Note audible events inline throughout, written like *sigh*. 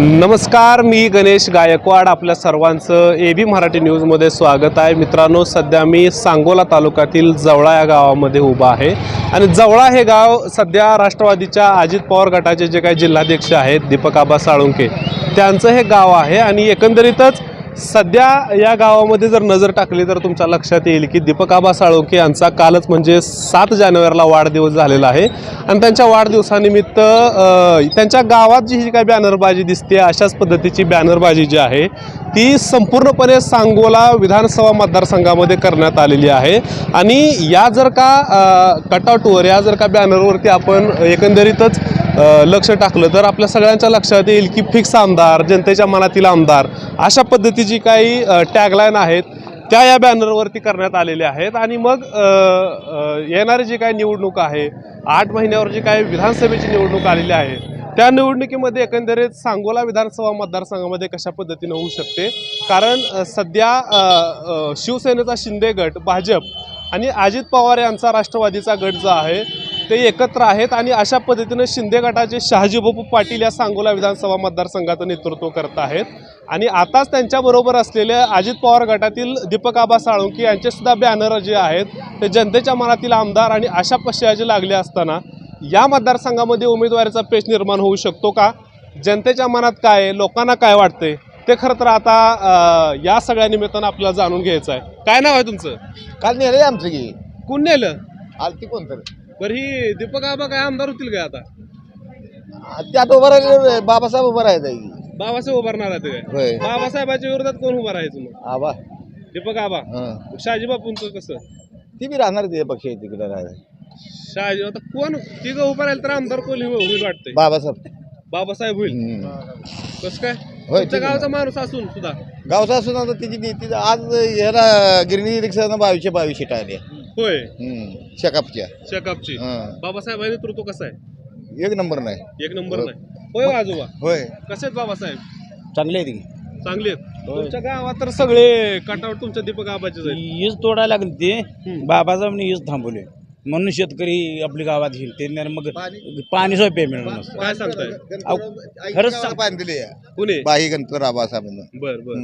नमस्कार मी गणेश गायकवाड. आपल्या सर्वांचं ए बी मराठी न्यूजमध्ये स्वागत आहे. मित्रांनो सध्या मी सांगोला तालुक्यातील जवळा या गावामध्ये उभा आहे. आणि जवळा हे गाव सध्या राष्ट्रवादीच्या अजित पवार गटाचे जे काही जिल्हाध्यक्ष आहेत दीपक आबा साळुंके त्यांचं हे गाव आहे. आणि एकंदरीतच सध्या या गावामध्ये जर नजर टाकली तर तुमच्या लक्षात येईल की दीपक आबा साळुंके यांचा कालच म्हणजे सात जानेवारीला वाढदिवस झालेला आहे. आणि त्यांच्या वाढदिवसानिमित्त त्यांच्या गावात जी ही काही बॅनरबाजी दिसते अशाच पद्धतीची बॅनरबाजी जी आहे ती संपूर्णपणे सांगोला विधानसभा मतदारसंघामध्ये करण्यात आलेली आहे. आणि या जर का कटआउटवर या जर का बॅनरवरती आपण एकंदरीतच लक्ष टाकलं तर आपल्या सगळ्यांच्या लक्षात येईल की फिक्स आमदार जनतेच्या मनातील आमदार अशा पद्धतीची काही टॅगलाईन आहेत त्या या बॅनरवरती करण्यात आलेल्या आहेत. आणि मग येणारी जी काही निवडणूक आहे आठ महिन्यावर जी काही विधानसभेची निवडणूक आलेली आहे त्या निवडणुकीमध्ये एकंदरीत सांगोला विधानसभा मतदारसंघामध्ये कशा पद्धतीनं होऊ शकते? कारण सध्या शिवसेनेचा शिंदे गट भाजप आणि अजित पवार यांचा राष्ट्रवादीचा गट जो आहे ते एकत्र आहेत आणि अशा पद्धतीनं शिंदे गटाचे शहाजीबापू पाटील या सांगोला विधानसभा मतदारसंघाचं नेतृत्व करत आहेत. आणि आताच त्यांच्याबरोबर असलेले अजित पवार गटातील दीपक आबा साळुंकी यांचे सुद्धा बॅनर जे आहेत ते जनतेच्या मनातील आमदार आणि अशा पश्याचे लागले असताना या मतदारसंघामध्ये उमेदवारीचा पेच निर्माण होऊ शकतो का? जनतेच्या मनात काय आहे, लोकांना काय वाटतंय? ते खरं तर आता या सगळ्या निमित्तानं आपल्याला जाणून घ्यायचं आहे. काय नाव आहे तुमचं? काल नेलं आमचं की. कोण नेलं? आलती कोणतं बरं ही दीपक आबा काय आमदार होतील काय आता? त्यात उभं राहिलं बाबासाहेब उभं राहायचं बाबासाहेब उभारणार आहेत काय? होय. बाबासाहेबाच्या विरोधात कोण उभं राहायचं मग? आबा. दीपक आबा. हं. शहाजी बापूंचं कसं? ती बी राहणार ते पक्ष तिकडे राहायला. शहाजी आता कोण? तिघं उभं राहील तर आमदार कोण होईल वाटतंय. बाबासाहेब. बाबासाहेब होईल. कसं काय? होय, तुमच्या ठीक आहे. गावचा माणूस असून सुद्धा. गावचा असून आता तिची नीती आज ह्याला गिरणी रिक्षानं बावीसशे बावीस सीट होय. शेकापच्या. शेकापची. हं. बाबासाहेब नेतृत्व कसं आहे? एक नंबर नाही. एक नंबर नाही. होय हो आजोबा? होय. कसे आहेत बाबासाहेब? चांगली आहे ती चांगले आहेत. तुमच्या गावात तर सगळे कटावट तुमच्या दीपक आबाचे आहेत. ईज तोडायला लागली ते. हम्म. बाबासाहेब ईज थांबवले. म्हणून शेतकरी आपली गावात घेईल ते नाही मग पाणी सोय पेमेंट नसतं. काय सांगताय? अहो, खरंच सांग- पाणी दिले कुणी? बाही गणपती आबासाहेबांना बर बर.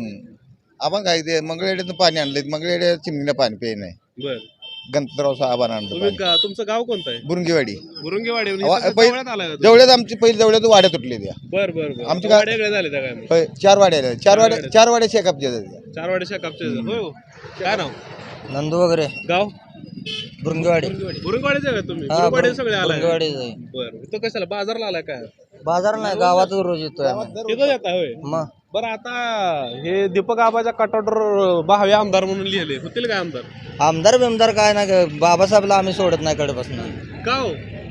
आपण काय ते मंगळवेड्यातनं पाणी आणलं मंगळवेड्या चिमणीला पाणी पे नाही बर. गणपतराव साहेबांना तुम्ही. गा- तुमचं गाव कोणतं आहे? बुरुंगीवाडी. बुरुंगीवाडी अवा- पै- जवळात आलाय का तुम्ही? जवळ्यात आमची पहिली जवळ्यात वाड्या तुटले त्या. बर बर बर. आमची गा- वाड्या वेगळ्या झाले त्या काय मग? होय, चार वाड्या. चार वाड्या चार वाड्या शेकापच्या त्या. चार वाड्याच्या कापच्या होय हो काय नाव? नंदू वगैरे. गाव? बुरंगवाडी. बुरुंगवाडीचे का तुम्ही? बुरुंगवाडी सगळे आलाय बुरंगवाडी बर इथं कशाला? बाजारला आलाय काय बाजार नाही गावातच रोज येतोय आम्ही. तिथं येत होय. मग. बरं आता हे दीपक आबाच्या कटॉटर भावे आमदार म्हणून लिहिले होतील काय आमदार? आमदार बिमदार काय नाही बाबासाहेबला आम्ही सोडत नाही कडपासून. का हो?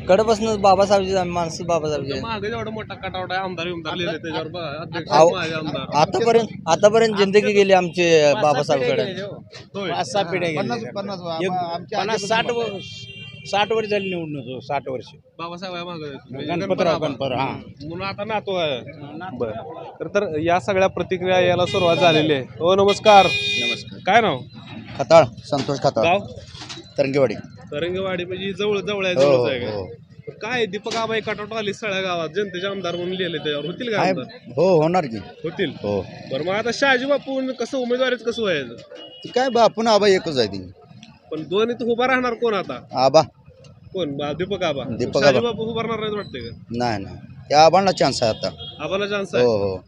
कडपासून बाबासाहेबची आम्ही माणसं बाबासाहेबची. मागे मोठा कटावट आहे आमदार बिमदार लिहिले त्याच्यावर बघा, अध्यक्ष आव- माझे आमदार. आतापर्यंत आतापर्यंत जिंदगी गेली आमची बाबासाहेबकडे. होय. सहा पिढ्या पन्नास साठ वर्ष. साठ वर्ष झाली निवडणूक साठ वर्ष. बाबासाहेब आहे मागे गणपतराव गणपतराव हा. म्हणून आता नातो आहे. बर. तर तर या सगळ्या प्रतिक्रिया यायला सुरुवात झालेली आहे. हो नमस्कार. नमस्कार. काय नाव? खताळ संतोष खताळ. गाव? तरंगेवाडी. तरंगवाडी म्हणजे जवळ जवळ आहे हो, जवळच आहे हो. का काय दीपक आबाई कटॉट आली सगळ्या गावात. जनतेचे आमदार म्हणून लिहिले त्याच्यावर. होतील का आमदार? हो होणार की. होतील. हो. बरं मग आता शहाजी बापू कसं उमेदवारीच कसं व्हायचं? ती काय बा आपण आबा एकच आहे ती. पण दोन इथं उभा राहणार कोण आता? आबा. कोण? बा- दीपक आबा. दीपक आबा. बापू उभारणार नाही वाटतंय का? नाही नाही. त्या आबांना चान्स आहे आता. आबाला चान्स हो आहे? हो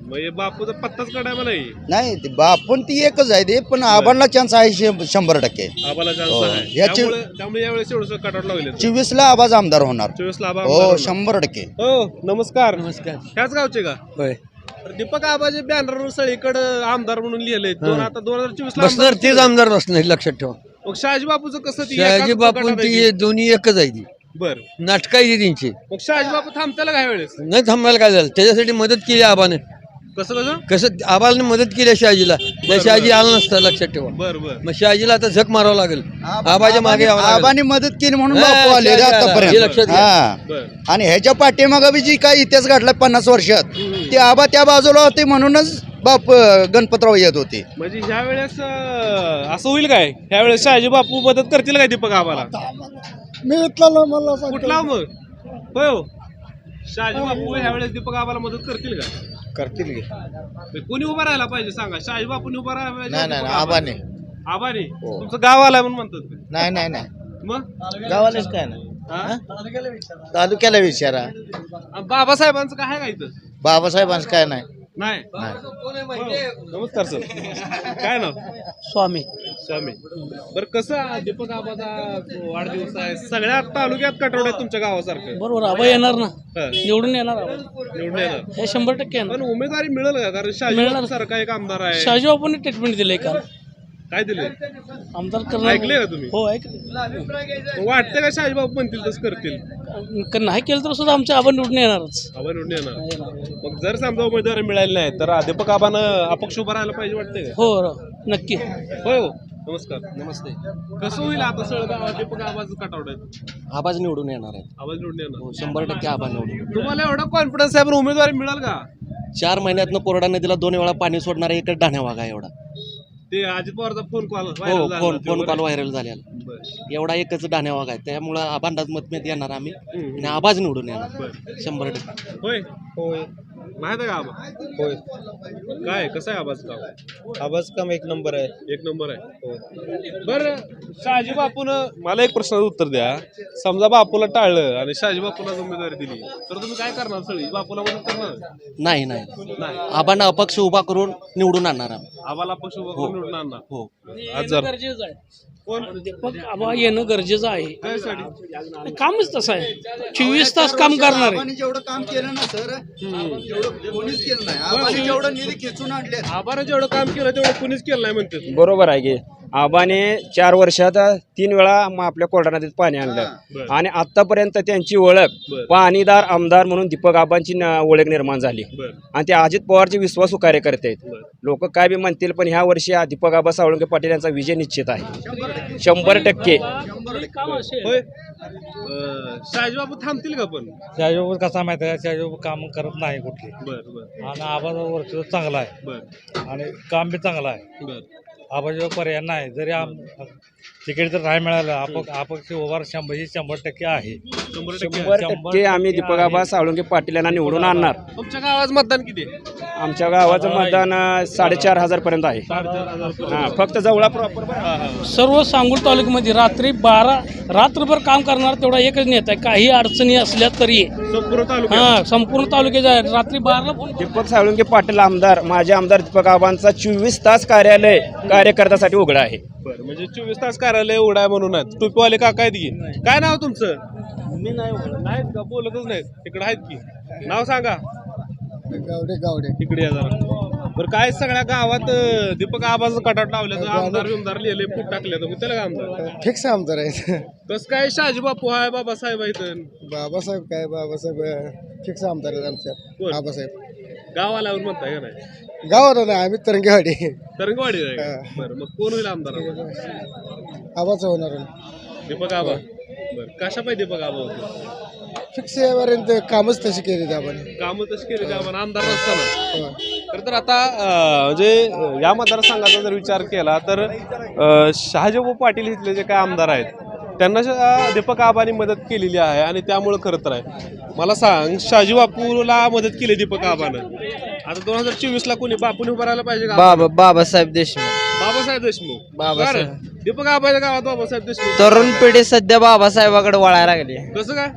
मग हे बापूचा पत्ताच काढाय मला ही. नाही ते बापून ती एकच आहे ते पण आबांना चान्स आहे शे- शंभर टक्के. आबाला चान्स हो. आहे. याची- त्यामुळे त्यामुळे यावेळेस एवढं कटॉट लागले चोवीस ला आबाज आमदार होणार. चोवीस ला आबा हो आमदार शंभर टक्के. हो नमस्कार. नमस्कार. ह्याच गावचे का? होय. तर दीपक आबाचे बॅनर सगळीकडे आमदार म्हणून लिहिले दोन आता दोन हजार चोवीस ला बसणार तेच आमदार बसणार लक्षात ठेवा. मग शहाजी बापूचं कसं ती शहाजी एकाच बापून गटात आहे ती दोन्ही एकच आहे ती. ती? बर. नाटक आहे ती त्यांची. मग शहाजी बापू थांबताला काय वेळेस? नाही थांबायला काय झालं? त्याच्यासाठी मदत केली आबाने. कसं कसं? कसं आबाने मदत केली शहाजीला. त्या शहाजी आला नसता लक्षात ठेवा. बर बर. मग शहाजीला आता झक मारावं लागेल. आबाच्या मागे यावं लागेल. आबाने मदत केली म्हणून हा, बापू आले रे हे लक्षात आतापर्यंत घ्या. हा. बर. आणि ह्याच्या पाठीमागं बी जी काय इतिहास घडला पन्नास वर्षात ते आबा त्या बाजूला होते म्हणूनच बाप गणपतराव येत होते. म्हणजे ह्या वेळेस अं, असं होईल काय? ह्या वेळेस शहाजी बापू मदत करतील काय दीपक आबाला? मी इथला मला कुठला मग? होय हो. शहाजी बापू ह्यावेळेस दीपक आबाला मदत करतील का? करतील की. ते कोणी उभा राहायला पाहिजे सांगा? शहाजी बापूंनी उभा राहायला पाहिजे नाही नाही नाही, आबाने. आबाने? हो. तुमचं गाव आलाय म्हणून म्हणतात? नाही नाही नाही. मग? गावालाच काय नाही. हा? तालुक्याला विचारा. आणि बाबासाहेबांचं काय आहे का इथं? बाबासाहेबांचं काय नाही. नाही? नाही. हो. नमस्कार सर. काय नाव? स्वामी. स्वामी. बरं कसं? दीपक आबाचा वाढदिवस आहे? सगळ्या तालुक्यात कटवड आहे तुमच्या गावासारखं. बरोबर आबा येणार ना? हा, निवडून येणार आबा. निवडून येणार. हे शंभर टक्के येणार. पण उमेदवारी मिळेल का? कारण शहाजी मिळणार. सारखा एक आमदार आहे. शहाजी बापूंनी ट्रीटमेंट दिले का काय दिले आमदार करणार ऐकले का तुम्ही? हो ऐक वाटतं का शहाजी बापू म्हणतील तसं करतील? क- नाही केलं तर सुद्धा आमच्या आबा निवडून येणारच. आबा निवडून येणार. येणार. मग जर समजा उमेदवारी मिळाली नाही तर दीपक आबानं अपक्ष उभं राहायला पाहिजे वाटतंय का? हो र- नक्की. होय हो. नमस्कार. नमस्ते. कसं होईल आता आहे. आवाज निवडून येणार आहे. आवाज निवडून येणार. शंभर टक्के आवाज निवडून तुम्हाला एवढा कॉन्फिडन्स आहे पण उमेदवारी मिळेल का? चार महिन्यातनं कोरडा नदीला दोन वेळा पाणी सोडणारा एकच डाण्या वाघा एवढा. ते अजित पवारचा फोन कॉल हो फोन फोन कॉल व्हायरल झालेला. एवढा एकच डाण्या वाघ आहे. त्यामुळं आबांडाच मतमेत येणार आम्ही. आणि आवाज निवडून येणार. शंभर टक्के. होय. होय. माहीत आहे का आबा? होय. काय कसं आहे आबाज गाव? आवाज काम एक नंबर आहे. एक नंबर आहे. बर शहाजी बापून मला एक प्रश्नाचं उत्तर द्या. समजा बापूला टाळलं आणि शहाजी बापूला उमेदवारी दिली तर तुम्ही काय करणार सगळी? बापूला मदत करणार? नाही नाही. नाही. आबांना अपक्ष उभा करून निवडून आणणार आम्ही. आबाला पक्ष उभा करून निवडून आणणार? हो. आज जर गरजेचं आहे. कोण? दीपक आबा येणं गरजेचं आहे. कामच तसं आहे. चोवीस तास काम करणार आहे. जेवढं काम केलं ना सर जेवढं कोणीच केलं नाही. आबाने जेवढं निधी खेचून आणले आबानं जेवढं काम केलं तेवढं कुणीच केलं नाही म्हणते बरोबर आहे की. आबाने चार वर्षात तीन वेळा म आपल्या कोरडा नदीत पाणी आणलं. आणि आतापर्यंत त्यांची ओळख. पाणीदार आमदार म्हणून दीपक आबांची न- ओळख निर्माण झाली. आणि ते अजित पवारचे विश्वासू कार्यकर्ते आहेत. लोक काय बी म्हणतील पण ह्या वर्षी दीपक आबा सावळंके पाटील यांचा विजय निश्चित आहे. शंभर टक्के. काम असेल होय. अं, शहाजी बापू थांबतील का पण? शाहजोब कसा माहिती आहे शाहजोब काम करत नाही कुठली. बर बर. आणि आबाचा वर्ष चांगला आहे. आणि काम बी चांगलं आहे. बर. आबाजो पर्याय नाही. जरी आम तिकीट जर नाही मिळालं अपक्ष अपक्ष उभार शंभर ही शंभर टक्के आहे. शंभर टक्के आम्ही दीपक आबा सावळंके पाटील यांना निवडून आणणार. तुमच्या गावात मतदान किती? आमच्या गावाचं मतदान साडेचार हजार पर्यंत आहे. हा फक्त जवळा प्रॉपर सर्व सांगूर तालुक्यामध्ये रात्री बारा रात्रभर काम करणार तेवढा एकच नेता आहे. काही अडचणी असल्या तरी. संपूर्ण तालुक्यात? हा संपूर्ण तालुक्यात आहे. रात्री बाराला दीपक साळुंके पाटील आमदार माजी आमदार दीपक आबांचा चोवीस तास कार्यालय कार्यकर्त्यासाठी उघडं आहे. बरं म्हणजे चोवीस तास कार्यालय उडाय म्हणून आहेत टोपीवाले काका आहेत की? काय नाव तुमचं? मी नाही नाहीत का? बोलतच नाहीत. तिकडे आहेत की? नाव सांगा. गावडे गावडे. इकडे या जरा. बरं काय सगळ्या गावात अं, दीपक आबाचं कटाट लावलं आमदार बिमदार लिहिले फूट टाकले तर त्याला काय आमदार? फिक्स आमदार आहेत. कसं काय शहाजी बापू आहे बाबासाहेब आहेत. बाबासाहेब काय? बाबासाहेब फिक्स आमदार आहेत आमच्या. कोण? बाबासाहेब गाव आल्यावर म्हणताय का नाही? गावाला नाही आम्ही तरंगेवाडी. तरंगवाडी आहे का? बरं मग कोण होईल आमदार आता? आबाच होणार दीपक आबा. बरं कशा पाहिजे दीपक आबा? होते फिक्स यापर्यंत कामच तशी केली आपण. कामं तशी केली ते आपण आमदार नसताना. खरं तर आता अं, म्हणजे अं, या मतदारसंघाचा जर विचार केला तर अं, शहाजीबाबू पाटील इथले जे काय आमदार आहेत त्यांना दीपक आबांनी मदत केलेली आहे आणि त्यामुळं खरं तर आहे. मला सांग शहाजी बापूला मदत केली दीपक आबानं? आता दोन हजार चोवीस ला कोणी बापूने उभं राहायला पाहिजे का? बाबा बाबासाहेब देशमुख. बाबासाहेब देशमुख. बाबासाहेब. दीपक आबाच्या गावात बाबासाहेब देशमुख तरुण पिढी सध्या बाबासाहेबाकडे वळायला लागली. कसं काय?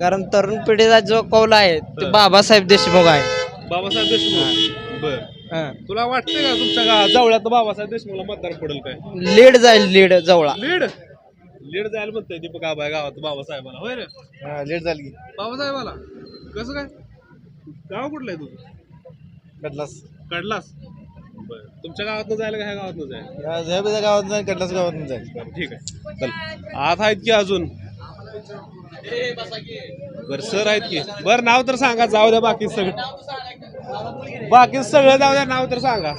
कारण तरुण पिढीचा जो कौल आहे ते बाबासाहेब देशमुख आहे. बाबासाहेब देशमुख. बर. हं. तुला वाटतंय का तुमच्या गावात जवळ्यात बाबासाहेब देशमुखला मतदान पडेल काय? लीड जाईल लीड जवळा. लीड? लीड जायला म्हणतोय दीपक आबा या गावात बाबासाहेबाला. होय रे? लेट झाली बाबासाहेबाला? कसं काय? गाव कुठलं आहे तुझं? कडलास कडलास बर. तुमच्या गावात जायला का ह्या गावात जायला? गावात जाईल कडलास गावात जाईल. बरं ठीक आहे. चल. आत आहेत की अजून? बर सर आहेत की? बर नाव तर सांगा जाऊ द्या बाकी सगळं. बाकी सगळं जाऊ द्या नाव तर सांगा.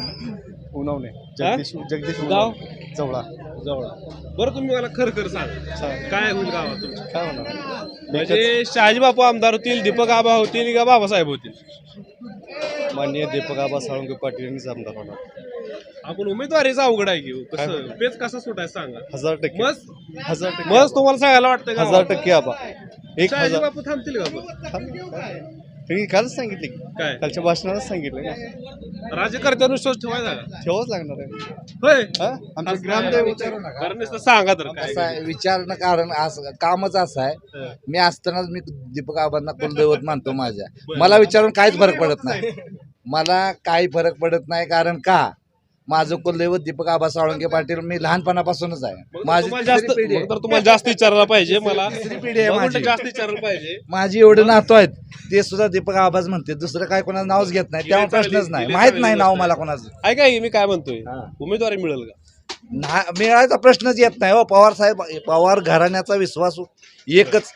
उनवणे जगदीश- जगदीश गाव? चवळा जवळ. बरं तुम्ही मला खरं खरं सांग. काय होईल गावात तुमच्या काय होणार? म्हणजे शहाजी बापू आमदार होतील दीपक आबा होतील का बाबासाहेब होतील? माननीय दीपक आबा साळुंके पाटील यांनीच आमदार होणार. आपण उमेदवारीचा अवघड आहे की हो. कसं? पेच कसा सुटायचं सांगा. हजार टक्के. मस्त. हजार टक्के. मस्त तुम्हाला सांगायला वाटतं का? हजार टक्के आबा. एक शहाजी हजार बापू थांबतील का आपण? त्यांनी कालच सांगितले की. काय? कालच्या भाषणातच सांगितलं ना. राज्यकर्त्यांवर विश्वास ठेवायचा का ठेवाच लागणार आहे. होय? हा? आमचे ग्रामदैवत कारण नुसतं सांगा तर काय. असं आहे विचारणं कारण असं कामच असं आहे. हं. मी असतानाच मी दीपक आबांना कुलदैवत *laughs* मानतो माझ्या. मला विचारून काहीच फरक पडत नाही. *laughs* मला काही फरक पडत नाही कारण का? माझं कुलदैवत दीपक आबा साळुंके पाटील मी लहानपणापासूनच आहे. माझी तुम्हाला तिसरी जास्त पिढी आहे. तर तुम्हाला जास्त विचारायला पाहिजे मला. पिढी आहे माझी. जास्त विचारायला पाहिजे. माझी एवढे नातू आहेत ते सुद्धा दीपक आबाच म्हणते. दुसरं काय कोणाचं नावच घेत नाही. चांगली- प्रश्नच नाही. माहीत नाही नाव मला आहे. कोणाचं. ऐका की मी काय म्हणतोय? हा. उमेदवारी मिळेल का? ना मिळायचा प्रश्नच येत नाही हो. पवार साहेब पवार घराण्याचा विश्वास एकच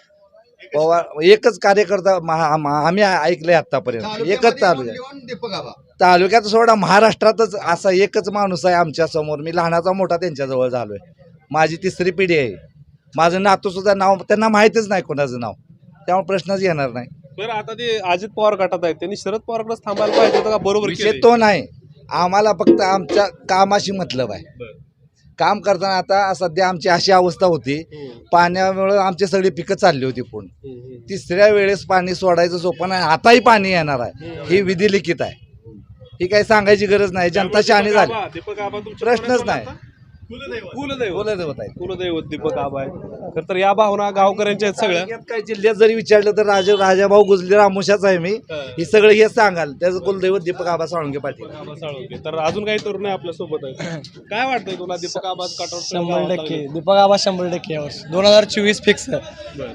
पवार एकच कार्यकर्ता महा- महा- आम्ही ऐकलंय आतापर्यंत एकच तालुक्यात तालुक्यात सोडा महाराष्ट्रातच असा एकच माणूस आहे आमच्यासमोर. मी लहानाचा मोठा त्यांच्याजवळ झालोय. माझी तिसरी पिढी आहे. माझं नातू सुद्धा नाव त्यांना माहितीच नाही कोणाचं नाव. त्यामुळे प्रश्नच येणार नाही. बरं आता ते अजित पवार गटात आहेत त्यांनी शरद पवारकडेच थांबायला पाहिजे होतं का? बरोबर विषय केलंय? तो नाही. आम्हाला फक्त आमच्या कामाशी मतलब आहे. बरं. काम करताना आता सध्या आमची अशी अवस्था होती. हम्म, पाण्यामुळे आमची सगळी पिकं चालली होती पूर्ण. हम्म, हम्म. तिसऱ्या वेळेस पाणी सोडायचं सोपं नाही. आताही पाणी येणार आहे. ही विधी लिखित आहे. ही काही सांगायची गरज नाही. जनता शहाणी झाली. प्रश्नच नाही. कुलदैवत. आहे कुलदैवत दीपक आबा आहे खर तर या भावना गावकऱ्यांच्या आहेत सगळ्या. काही जिल्ह्यात जरी विचारलं तर राजा राजाभाऊ गुजले रामोशाच आहे मी. ही. सगळं हे सांगाल. त्याचं कुलदैवत दीपक आबा साळुंके पाटील. आबा साळुंके. तर अजून काही तरुण आहे आपल्यासोबत काय वाटतंय तुला दीपक आबा शंभर टक्के. दीपक आबा शंभर टक्के यावर्षी दोन हजार चोवीस फिक्स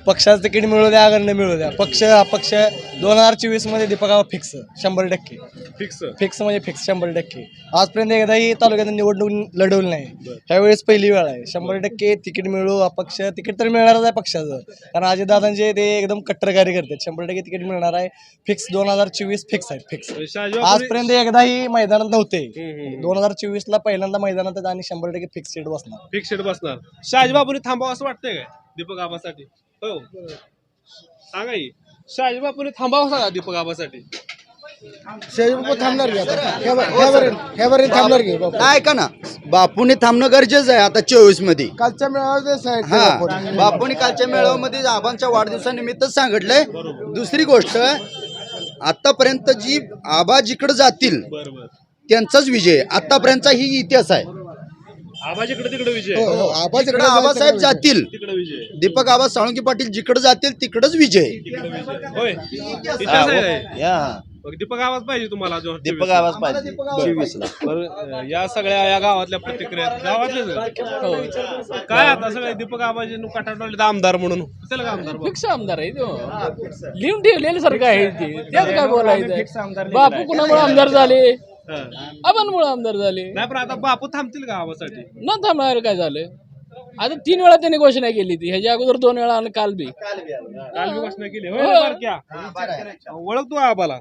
पक्षाचं तिकीट मिळू द्या अगर नाही मिळू द्या. पक्ष अपक्ष दोन हजार चोवीसमध्ये दीपक आबा फिक्स शंभर टक्के. फिक्स फिक्स म्हणजे फिक्स शंभर टक्के. आजपर्यंत एकदाही तालुक्यात निवडणूक लढवली नाही. ह्यावेळेस पहिली वेळ आहे. शंभर टक्के तिकीट मिळू अपक्ष तिकीट तर मिळणारच आहे पक्षाचं. कारण अजितदादांचे ते एकदम कट्टर कार्य करतात. शंभर टक्के तिकीट मिळणार आहे. फिक्स दोन हजार चोवीस फिक्स आहे फिक्स. आजपर्यंत एकदाही मैदानात नव्हते. दोन हजार चोवीस ला पहिल्यांदा मैदानात आणि शंभर टक्के फिक्स सीट बसणार. फिक्स सीट बसणार. शहाजीबाबूने थांबावं असं वाटतंय काय? दीपक आबासाठी. हो. सांगा की शहाजीबाबूने थांबावं सांगा दीपक आबासाठी. थांबणार की आता? ह्यावरील थांबणार की? बापू. नाही का ना. बापूने थांबणं गरजेचं आहे आता चोवीसमध्ये. कालच्या मेळाव्यात साहेब हा. बापूने. कालच्या मेळाव्यामध्ये आबांच्या वाढदिवसानिमित्तच सांगितलंय. दुसरी गोष्ट आतापर्यंत जी आबा जिकडे जातील बरोबर त्यांचाच विजय आतापर्यंतचा ही इतिहास आहे. आबाजीकडे तिकडे विजय हो, हो, आबा जिकडे तिकडे आबासाहेब जातील. तिकडे विजय दीपक आबा साळुंकी पाटील जिकडे जातील तिकडच विजय होय. इतिहास आहे. काय? मग दीपक आवाज पाहिजे तुम्हाला जो दीपक आवाज पाहिजे. चोवीसला बरं, या सगळ्या या गावातल्या प्रतिक्रिया. गावातलेच का? काय आता सगळे दीपक आबाजी कटाटवले आमदार म्हणून? का आमदार? फिक्स आमदार आहे तो. लिहून ठेवलेलं सारखं आहे ते. त्यात काय बोलायचं? बापू कुणामुळे आमदार झाले? हा. आबांमुळे आमदार झाले. नाही पण आता बापू थांबतील का आवासाठी न थांबणार काय झालं? आता तीन वेळा त्यांनी घोषणा केली ती. ह्याच्या अगोदर दोन वेळा आणि काल बी. काल मी घोषणा केली. होय हो. बारक्या. ओळख तू आबाला?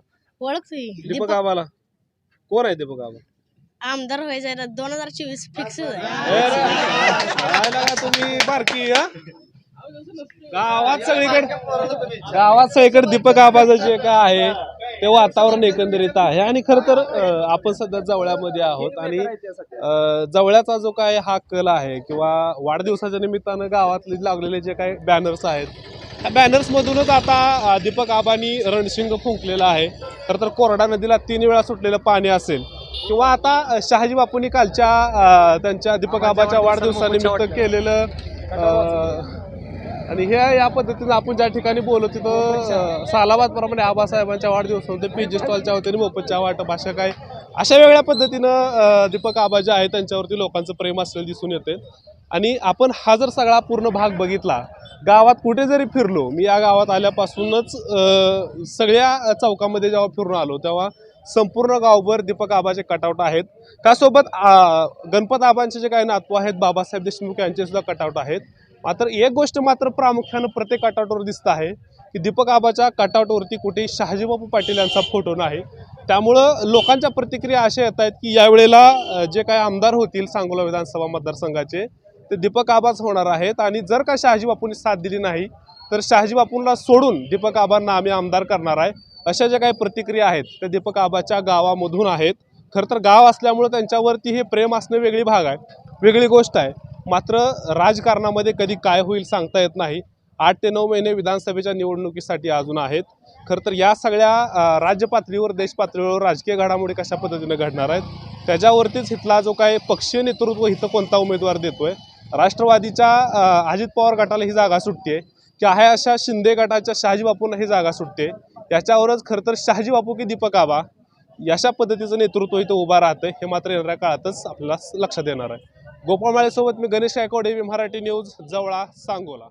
दीपक आबाला. कोण आहे दीपक आबा? आमदार व्हायचं आहे दोन हजार चोवीस फिक्स तुम्ही? बारकी हा? गावात सगळीकडे गावात सगळीकडे दीपक आबाचं जे काय आहे ते वातावरण एकंदरीत आहे. आणि खर तर आपण सध्या जवळ्यामध्ये आहोत आणि जवळ्याचा जो काय हा कल आहे किंवा वाढदिवसाच्या निमित्तानं गावातले लागलेले जे काही बॅनर्स आहेत त्या बॅनर्स मधूनच आता दीपक आबांनी रणशिंग फुंकलेला आहे. खरं तर कोरडा नदीला तीन वेळा सुटलेलं पाणी असेल किंवा आता शहाजी बापूंनी कालच्या त्यांच्या दीपक आबाच्या वाढदिवसानिमित्त केलेलं आणि हे या पद्धतीनं आपण ज्या ठिकाणी बोलतो तिथं अं, सालाबाद प्रमाणे आबासाहेबांच्या वाढदिवस होते पी जी स्टॉलच्या वतीने मोफतच्या वाटप अशा काय अशा वेगळ्या पद्धतीनं दीपक आबा जे आहे त्यांच्यावरती लोकांचं प्रेम असलेलं दिसून येते. आणि आपण हा जर सगळा पूर्ण भाग बघितला गावात कुठे जरी फिरलो मी या गावात आल्यापासूनच सगळ्या चौकामध्ये जेव्हा फिरून आलो तेव्हा संपूर्ण गावभर दीपक आबाचे कटआउट आहेत. त्यासोबत गणपत आबांचे जे काही नातू आहेत बाबासाहेब देशमुख यांचे सुद्धा कटआउट आहेत. मात्र एक गोष्ट मात्र प्रामुख्यानं प्रत्येक कटआउटवर दिसत आहे की दीपक आबाच्या कटआउटवरती कुठे शहाजीबापू पाटील यांचा फोटो नाही. त्यामुळं लोकांच्या प्रतिक्रिया अशा येत आहेत की यावेळेला जे काही आमदार होतील सांगोला विधानसभा मतदारसंघाचे ते दीपक आबाच होणार आहेत. आणि जर का शहाजीबापूंनी साथ दिली नाही तर शहाजीबापूंना सोडून दीपक आबांना आम्ही आमदार करणार आहे. अशा ज्या काही प्रतिक्रिया आहेत त्या दीपक आबाच्या गावामधून आहेत. खरं तर गाव असल्यामुळं त्यांच्यावरती हे प्रेम असणं वेगळी भाग आहे वेगळी गोष्ट आहे. मात्र राजकारणामध्ये कधी काय होईल सांगता येत नाही. आठ ते नऊ महिने विधानसभेच्या निवडणुकीसाठी अजून आहेत. खरं तर या सगळ्या राज्यपातळीवर देशपातळीवर राजकीय घडामोडी कशा पद्धतीने घडणार आहेत त्याच्यावरतीच इथला जो काय पक्षीय नेतृत्व इथं कोणता उमेदवार देतोय राष्ट्रवादीच्या अजित पवार गटाला ही जागा सुटते की आहे अशा शिंदे गटाच्या शहाजी बापूंना ही जागा सुटते याच्यावरच खरं तर शहाजी बापू की दीपक आबा अशा पद्धतीचं नेतृत्व इथं उभा राहतं हे मात्र येणाऱ्या काळातच आपल्याला लक्षात येणार आहे. गोपाळ माळेसोबत मी गणेश गायकवाड मराठी न्यूज जवळा सांगोला.